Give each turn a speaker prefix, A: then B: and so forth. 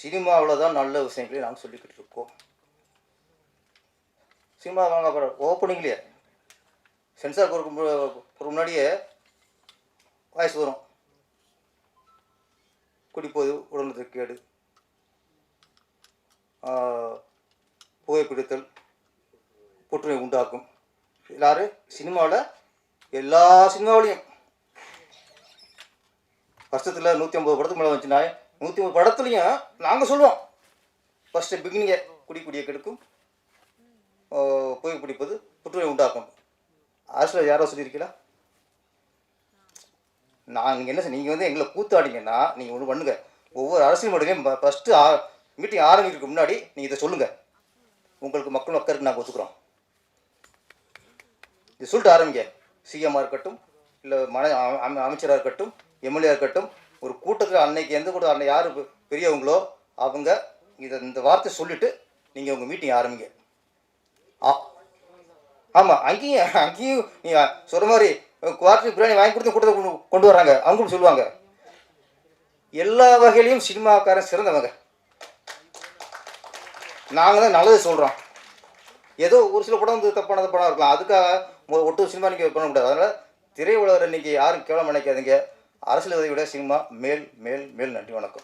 A: சினிமாவில் தான் நல்ல விஷயங்களையும் நாங்கள் சொல்லிக்கிட்டு இருக்கோம். சினிமா வாங்க அப்புறம் ஓப்பனிங்லேயே சென்சார் கொடுக்கும் முன்னாடியே வாய்ஸ் வரும். குடிப்போது உடலுக்கு கேடு. புகைப்பிடித்தல் புற்றுநோய் உண்டாக்கும். எல்லோரும் சினிமாவில் எல்லா சினிமாவிலையும். வருஷத்தில் நூற்றி ஐம்பது படத்துக்கு மேலே வந்துச்சுன்னா நூற்றி ஒரு படத்துலையும் நாங்கள் சொல்லுவோம். ஃபஸ்ட்டு பிகினிங்க குடி குடியை கெடுக்கும் புகை பிடிப்பது புற்றுநோய் உண்டாக்கும். அரசில் யாரோ சொல்லியிருக்கீங்களா நான் நீங்கள் என்ன நீங்கள் வந்து எங்களை கூத்தாடிங்கன்னா நீங்கள் ஒன்று பண்ணுங்க. ஒவ்வொரு அரசியல் மட்டுமே ஃபஸ்ட்டு ஆ மீட்டிங் ஆரம்பிக்கிறதுக்கு முன்னாடி நீங்கள் இதை சொல்லுங்கள் உங்களுக்கு மக்கள் மக்களுக்கு நாங்கள் ஒத்துக்குறோம். இது சொல்லிட்டு ஆரம்பிங்க. சிஎம்மாக இருக்கட்டும் இல்லை மன அமைச்சராக இருக்கட்டும் எம்எல்ஏ இருக்கட்டும் ஒரு கூட்டத்தில் அன்னைக்கு எந்த கூட அன்னை யார் பெரியவங்களோ அவங்க இதை இந்த வார்த்தை சொல்லிவிட்டு நீங்கள் உங்கள் மீட்டிங் ஆரம்பிங்க. ஆ ஆமாம் அங்கேயும் அங்கேயும் நீங்கள் சொல்கிற மாதிரி குவார்டர் பிரியாணி வாங்கி கொடுத்து கூட்டத்தை கொண்டு கொண்டு வராங்க அவங்களும் சொல்லுவாங்க. எல்லா வகையிலையும் சினிமாக்காரன் சிறந்தவங்க. நாங்கள் தான் நல்லது சொல்கிறோம் ஏதோ ஒரு சில படம் வந்து தப்பானது படம் இருக்கலாம். அதுக்காக ஒட்டு சினிமா நீங்கள் பண்ண முடியாது. அதனால் திரையுலகர் இன்னைக்கு யாரும் கேவலம் நினைக்காதீங்க. அரசியல் சினிமா மேல் மேல் மேல் நன்றி வணக்கம்.